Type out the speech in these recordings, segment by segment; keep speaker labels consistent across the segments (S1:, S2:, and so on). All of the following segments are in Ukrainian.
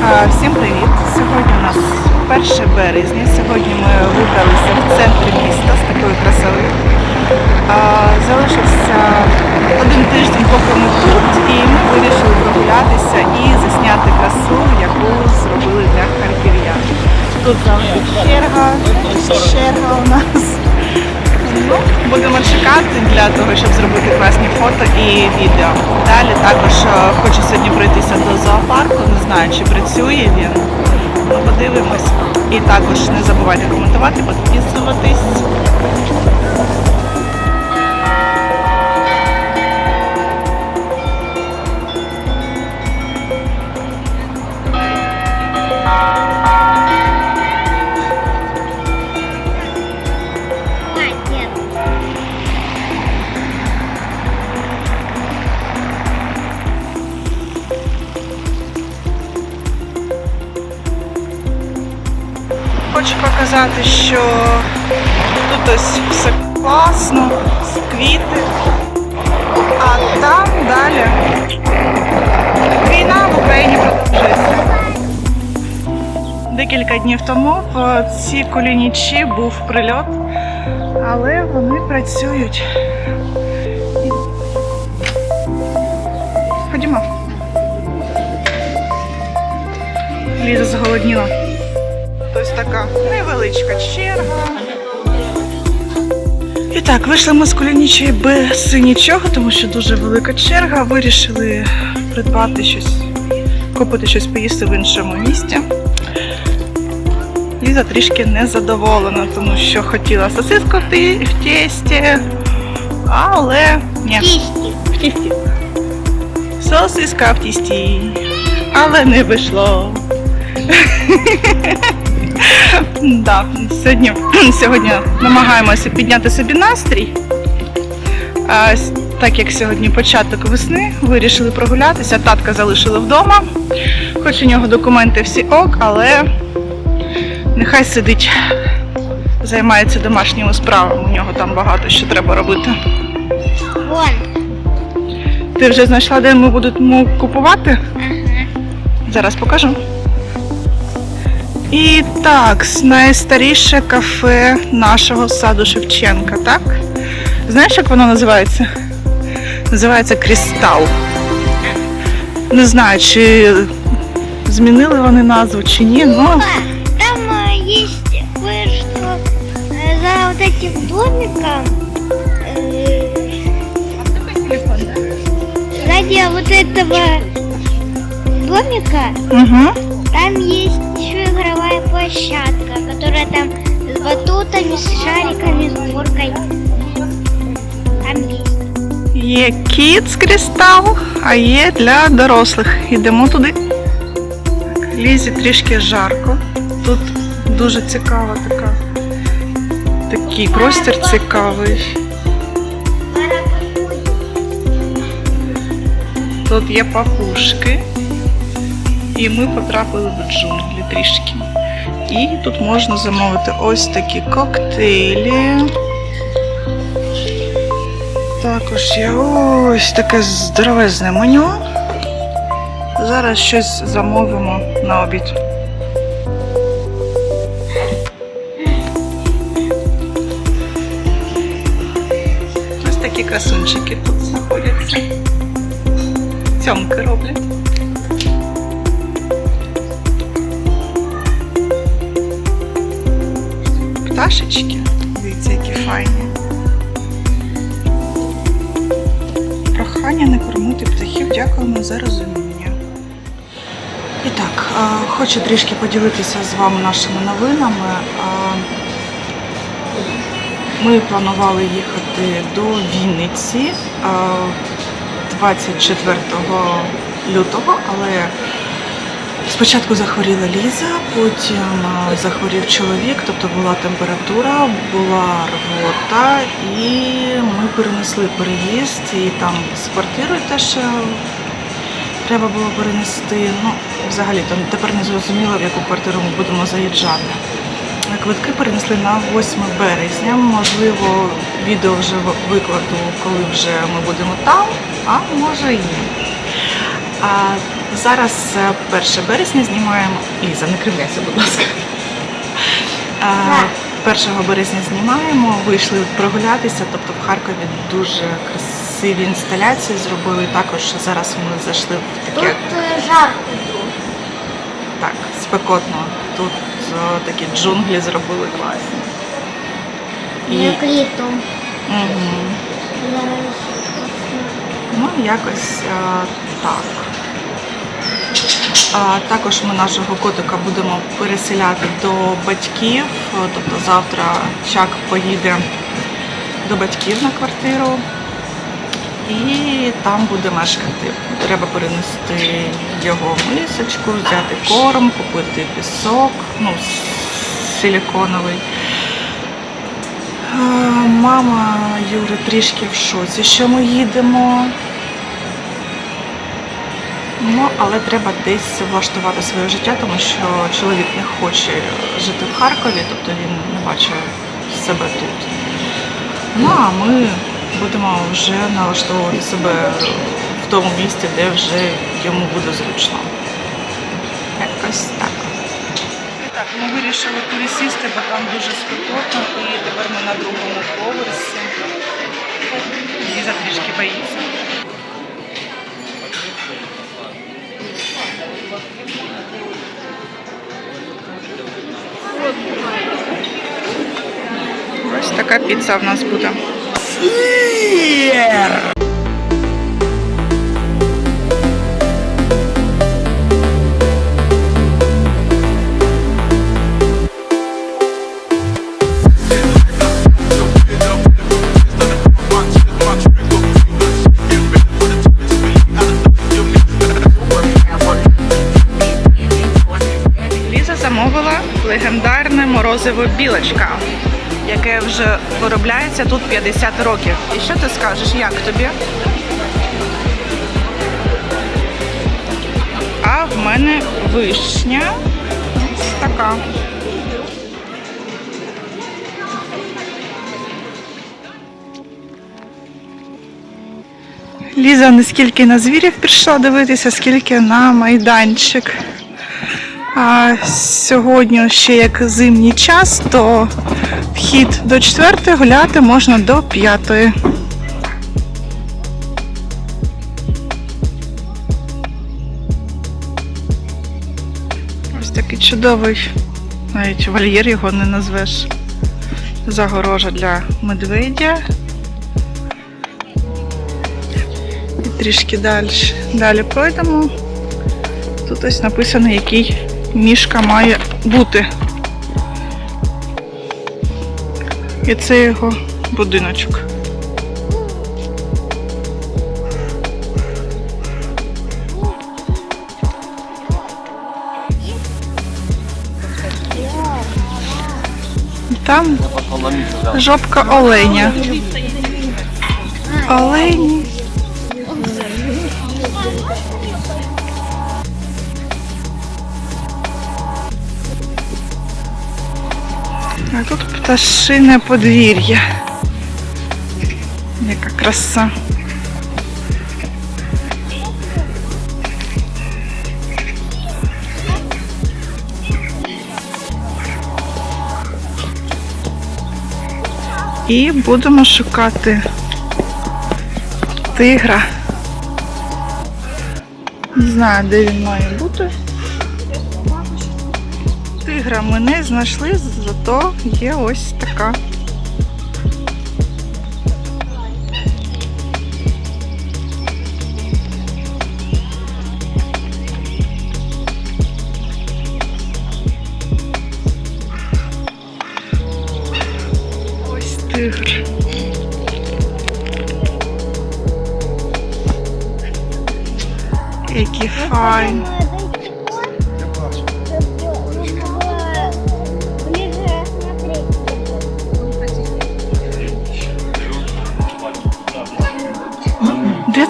S1: Так, всім привіт! Сьогодні у нас 1 березня. Сьогодні ми вибралися в центр міста з такою красою. Залишився один тиждень, поки ми тут, і ми вирішили прогулятися і засняти красу, яку зробили для харків'ян. Тут завжди черга, черга у нас. Ну, будемо чекати для того, щоб зробити класні фото і відео. Далі також е, хочу сьогодні пройтися до зоопарку. Не знаю, чи працює він. Ну, подивимось. І також не забувайте коментувати, підписуватись. Хочу показати, що тут ось все класно, квіти. А там далі війна в Україні продовжується. Декілька днів тому в цій колінічі був прильот, але вони працюють. Ходімо. Ліза зголодніла. Ось така невеличка черга. І так, вийшли ми з колінічої без нічого, тому що дуже велика черга. Вирішили придбати щось, купити щось поїсти в іншому місті. Ліза трішки незадоволена, тому що хотіла сосиску в ті- в тісті, але ні, в тісті. Сосиска в тісті, але не вийшло. Да, сьогодні, сьогодні намагаємося підняти собі настрій. А, так як сьогодні початок весни, вирішили прогулятися. Татка залишили вдома. Хоч у нього документи всі ок, але нехай сидить, займається домашніми справами. У нього там багато що треба робити.
S2: Вон.
S1: Ти вже знайшла, де ми будемо купувати?
S2: Ага.
S1: Зараз покажу. І так, найстаріше кафе нашого саду Шевченка, так? Знаєш, як воно називається? Називається Крістал. Не знаю, чи змінили вони назву чи ні, ну
S2: Опа, Там э, есть кое-что э, за вот этим домиком. э, Сзади вот этого домика
S1: угу.
S2: там есть еще игровая площадка, которая там с батутами, с шариками, с горкой. Там есть.
S1: Є Kids Крістал, а є для дорослих. Йдемо туди. Лізі трішки жарко. Тут дуже цікава така. Такий простір цікавий. Тут є папушки. І ми потрапили в джунглі трішки. І тут можна замовити ось такі коктейлі. Також є ось таке здоровезне меню. Зараз щось замовимо на обід. Ось такі красунчики тут знаходяться. Цьомки роблять. Пташечки. Дивіться, які файні. Прохання не кормити птахів. Дякуємо за розуміння. І так, хочу трішки поділитися з вами нашими новинами. Ми планували їхати до Вінниці 24 лютого, але спочатку захворіла Ліза, потім захворів чоловік, тобто була температура, була рвота, і ми перенесли переїзд, і там з квартирою теж треба було перенести. Ну, взагалі там тепер не зрозуміло, в яку квартиру ми будемо заїжджати. Квитки перенесли на 8 березня. Можливо, відео вже викладу, коли вже ми будемо там, а може і ні. Зараз е, 1 березня знімаємо. Ліза, не кривляйся, будь ласка. 1 березня знімаємо, вийшли прогулятися, тобто в Харкові дуже красиві інсталяції зробили. Також зараз ми зайшли в таке
S2: е, жарко.
S1: так, спекотно. Тут о, такі джунглі зробили класні. І,
S2: літом.
S1: Мгм. Ну, якось а, так. А, також ми нашого котика будемо переселяти до батьків. Тобто завтра Чак поїде до батьків на квартиру і там буде мешкати. Треба перенести його в мисочку, взяти корм, купити пісок, ну, силіконовий. Е, Мама Юри трішки в шоці, що ми їдемо. Ну, але треба десь влаштувати своє життя, тому що чоловік не хоче жити в Харкові, тобто він не бачить себе тут. Ну а ми будемо вже налаштовувати себе в тому місці, де вже йому буде зручно. Якось так. Так, ми вирішили пересісти, бо там дуже спекотно, і тепер ми на другому поверсі. Ліза трішки боїться. Така піца в нас буде. Легендарне морозиво білочка, яке вже виробляється тут 50 років. І що ти скажеш, як тобі? А в мене вишня. Ось така. Ліза не скільки на звірів прийшла дивитися, скільки на майданчик. А сьогодні ще як зимній час, то вхід до 4 гуляти можна до 5. Ось такий чудовий, навіть вольєр його не назвеш. Загорожа для медведя. І трішки далі. Далі пройдемо. Тут ось написано, який мішка має бути. І це його будиночок. Там жопка оленя. Олені. Пташине подвір'я. Яка краса. І будемо шукати тигра. Не знаю, де він має бути. Тигра ми не знайшли, зато є ось така. Ось тигр. Які файні.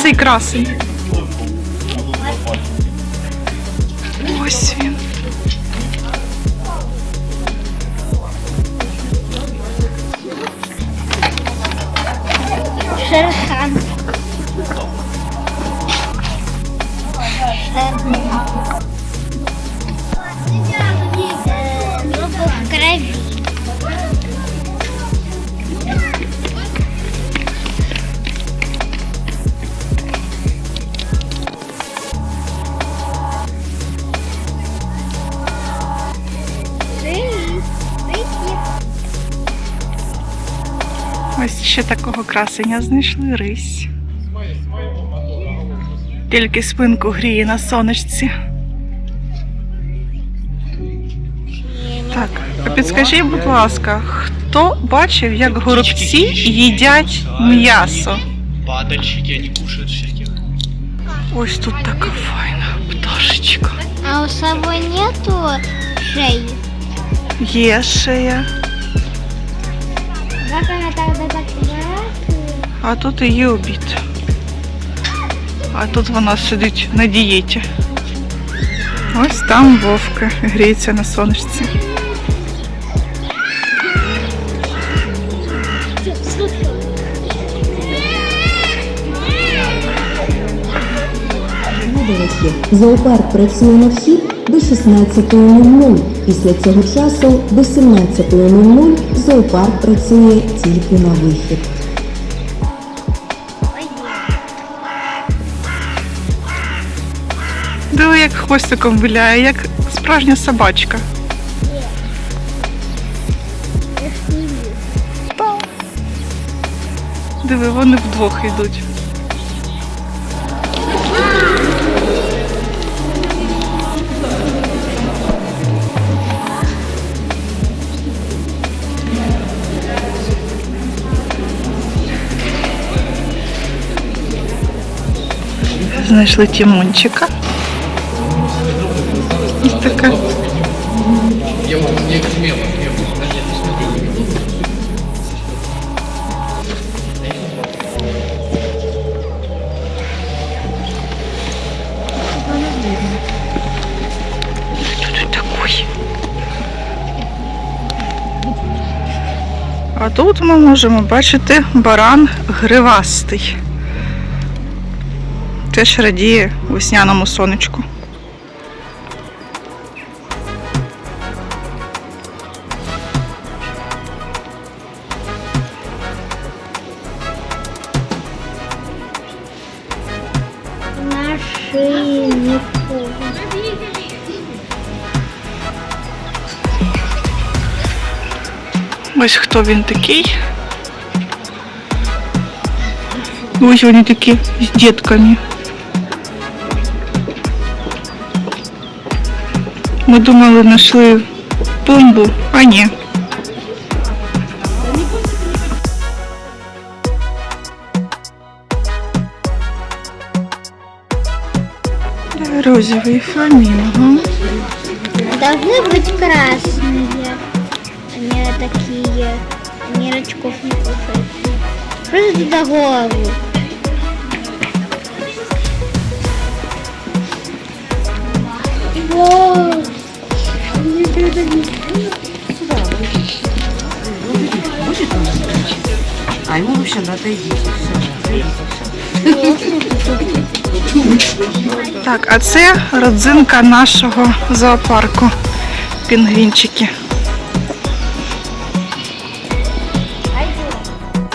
S1: Де цей ще такого красення знайшли рись. Тільки спинку гріє на сонечці. Так, а підскажіть, будь ласка, хто бачив, як горобці їдять м'ясо?
S3: Падальщики, они кушают всяких.
S1: Ось тут така файна пташечка.
S2: А у собой нету шеи?
S1: Є шея, а тут її обід. А тут вона сидить на дієті. Ось там вовка гріється на сонечці.
S4: Зоопарк працює на вхід до 16.00. Після цього часу до 17.00 зоопарк працює тільки на вихід.
S1: Диви, як хвостиком виляє, як справжня собачка. Диви, вони вдвох йдуть. Знайшли Тімончика. Ось така. А тут ми можемо бачити баран гривастий. Теж радіє весняному сонечку.
S2: На шее никого.
S1: Ось хто він такий. Ось вони такі з дітками. Ми думали, знайшли тумбу, а ні. Розовий фламінго.
S2: Должны быть красные. Они такие. Они рачков не кушают. Просто туда голову. Воу.
S5: А ему вообще надо идти.
S1: Так, а це родзинка нашого зоопарку. Пінгвінчики.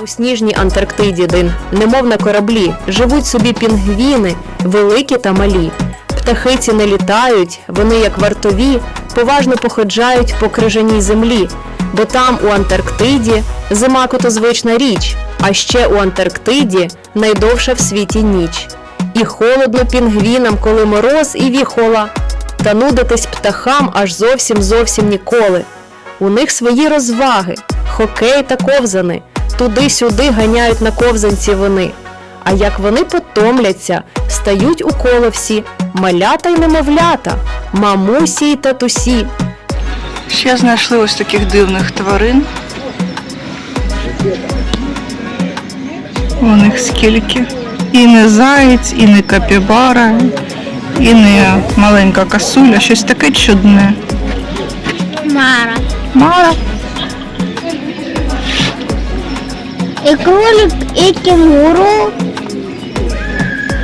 S6: У сніжній Антарктиді, де немов на кораблі, живуть собі пінгвіни, великі та малі. Птахи ці не літають, вони, як вартові, поважно походжають по крижаній землі, бо там, у Антарктиді, зима котозвична річ, а ще у Антарктиді найдовша в світі ніч. І холодно пінгвінам, коли мороз і віхола, та нудитись птахам аж зовсім зовсім ніколи. У них свої розваги, хокей та ковзани. Туди-сюди ганяють на ковзанці вони. А як вони потомляться, стають у коло всі малята й немовлята, мамусі й татусі.
S1: Ще знайшли ось таких дивних тварин. У них скільки. І не заєць, і не капібара, і не маленька касуля, щось таке чудне.
S2: Мара.
S1: Мара.
S2: И кролик, и кенгуру.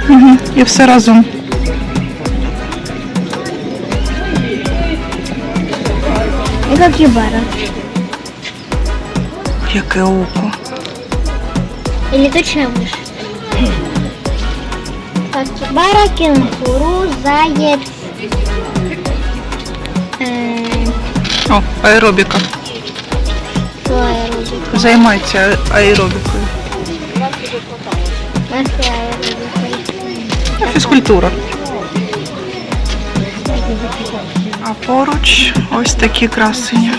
S1: Угу. І все разом.
S2: И капибара.
S1: Яке око.
S2: Или точно мышь. Капибара, кенгуру, заяц. Эм,
S1: О, аеробіка.
S2: роблю?
S1: Займається аеробікою. Фізкультура. А поруч ось такі красені.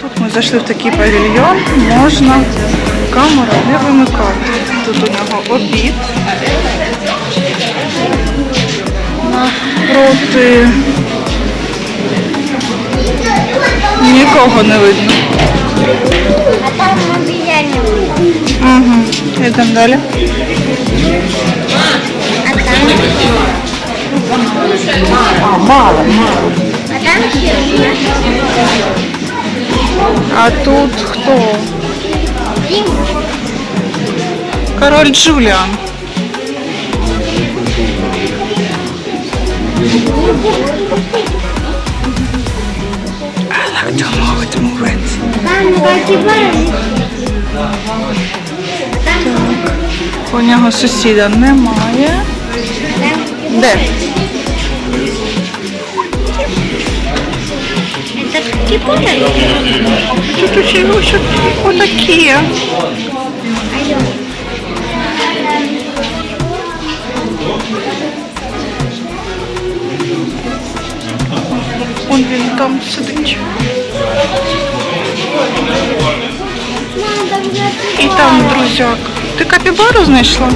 S1: Тут ми зайшли в такий павільйон, можна камеру не вимикати. Тут у нього обід. Навпроти нікого не видно.
S2: А там обезьяне.
S1: Угу. Йдемо далі.
S2: А там? А там херня.
S1: А тут хто?
S2: Дима.
S1: Король Джуліан. I like Move it, move it.
S2: Капибара.
S1: У нього сусіда немає. Де?
S2: Это капибара?
S1: Тут ще отакі. він там сидить. І там друзяк. Ти капібару знайшла?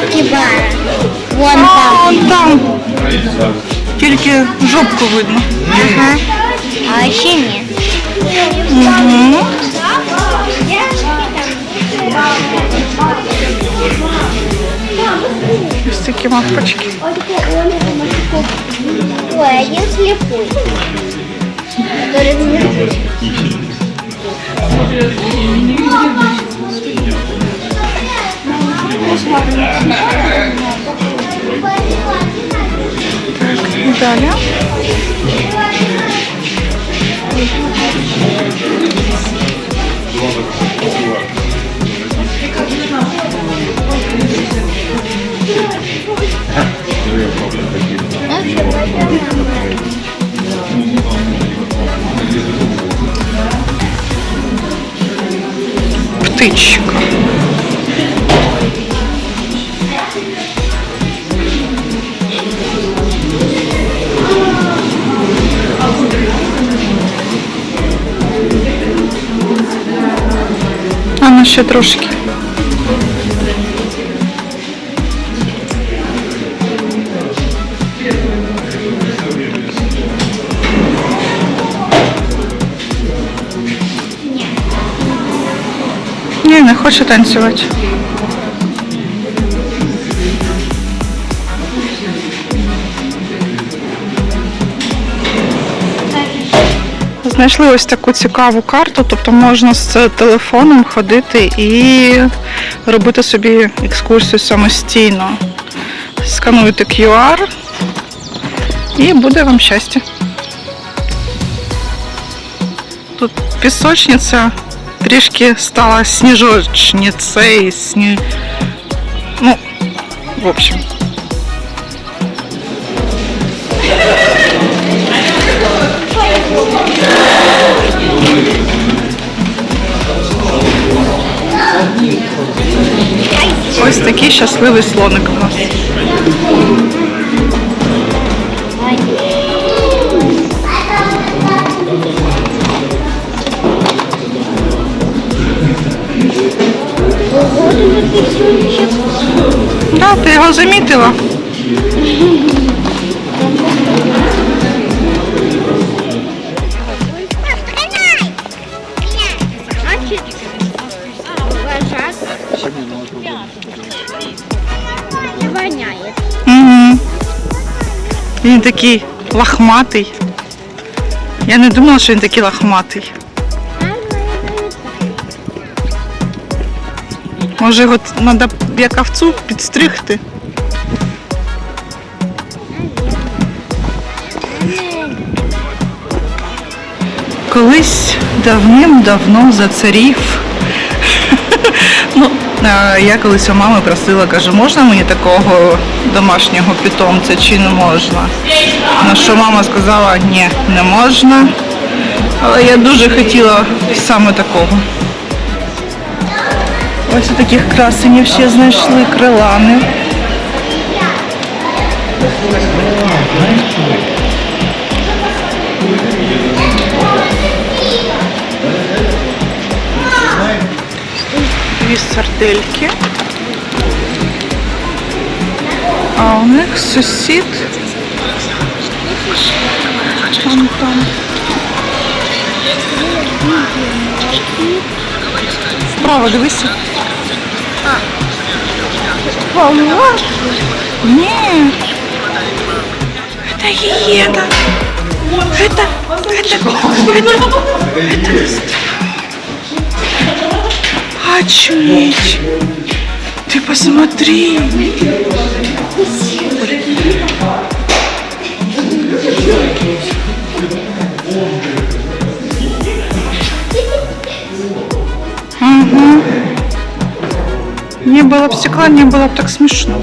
S2: Капибара. Вон
S1: А,
S2: там.
S1: он там. Тільки жопку видно.
S2: Ага. А еще нет.
S1: Угу. Ось такі мавпочки.
S2: Ой, один слепой. Который наверху.
S1: І далі. Птичка. А ну ще трошки. Не хоче танцювати. Знайшли ось таку цікаву карту, тобто можна з телефоном ходити і робити собі екскурсію самостійно. Скануєте QR і буде вам щастя. Тут пісочниця трішки стала сніжочницею, сні... ну, в общем. Ось такий щасливий слоник у нас.
S2: Воняет.
S1: Угу. Він такий лахматий. Я не думала, що він такий лахматий. Може його треба як овцу підстригти. Колись давним-давно за царів. ну, я колись у мами просила, кажу, можна мені такого домашнього питомця чи не можна? На що мама сказала, ні, не можна. Але я дуже хотіла саме такого. Ось таких красенів ще знайшли крилани. Дві сардельки. А у них сусід. Там, там. Справа, дивися. Алло? Не. Это гиена. Это, это, это, это... Очуметь. Ты посмотри. Мгм. Не было бы стекла, не было бы так смешно.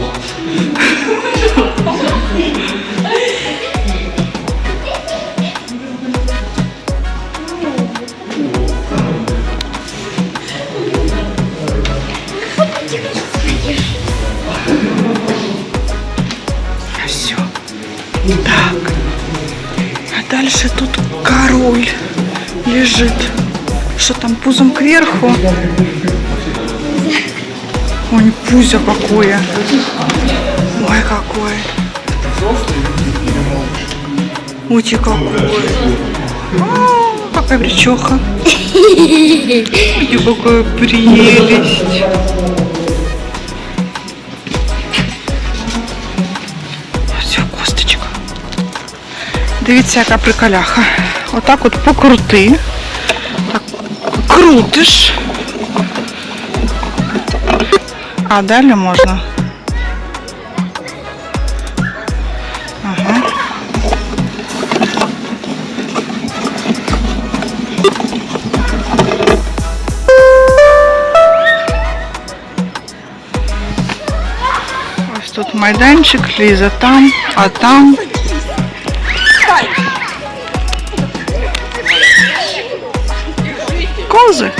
S1: Что там, пузом кверху? Ой, пузо какое. Ой, какое. Ой, какое. А, Какая бречоха. Ой, какая прелесть. Ось косточка. Дивіться, яка приколяха. Отак от покрути. Так, крутиш. А далі можна. Ага. Тут майданчик, Ліза там, а там. Кози.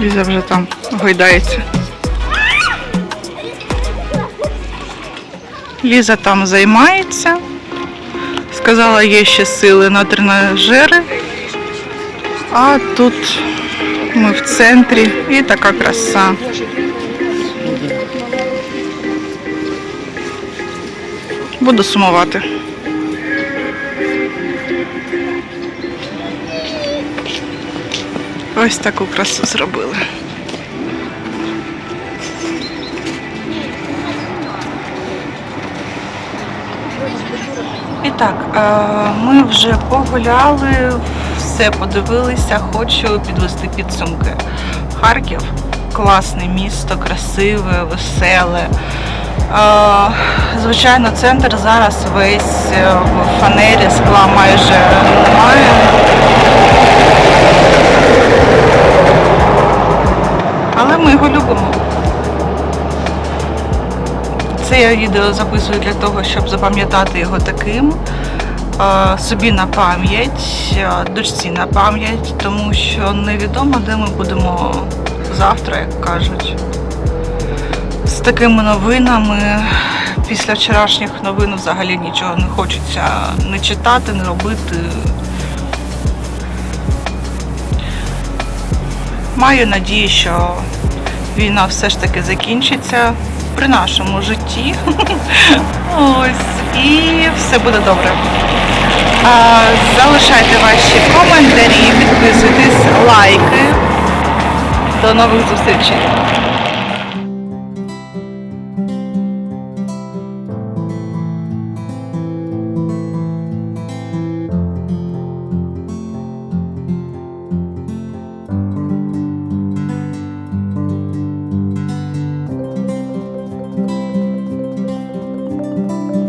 S1: Ліза вже там гойдається. Ліза там займається. Сказала, є ще сили на тренажери. А тут ми в центрі і така краса. Буду сумувати. Ось таку красу зробили. І так, е, ми вже погуляли, все подивилися, хочу підвести підсумки. Харків класне місто, красиве, веселе. Звичайно, центр зараз весь е, в фанері, скла майже немає. Але ми його любимо. Це я відео записую для того, щоб запам'ятати його таким. Собі на пам'ять, дочці на пам'ять, тому що невідомо, де ми будемо завтра, як кажуть. Такими новинами після вчорашніх новин взагалі нічого не хочеться не читати, не робити. Маю надію, що війна все ж таки закінчиться при нашому житті. Ось, і все буде добре. Залишайте ваші коментарі, підписуйтесь, лайки. До нових зустрічей!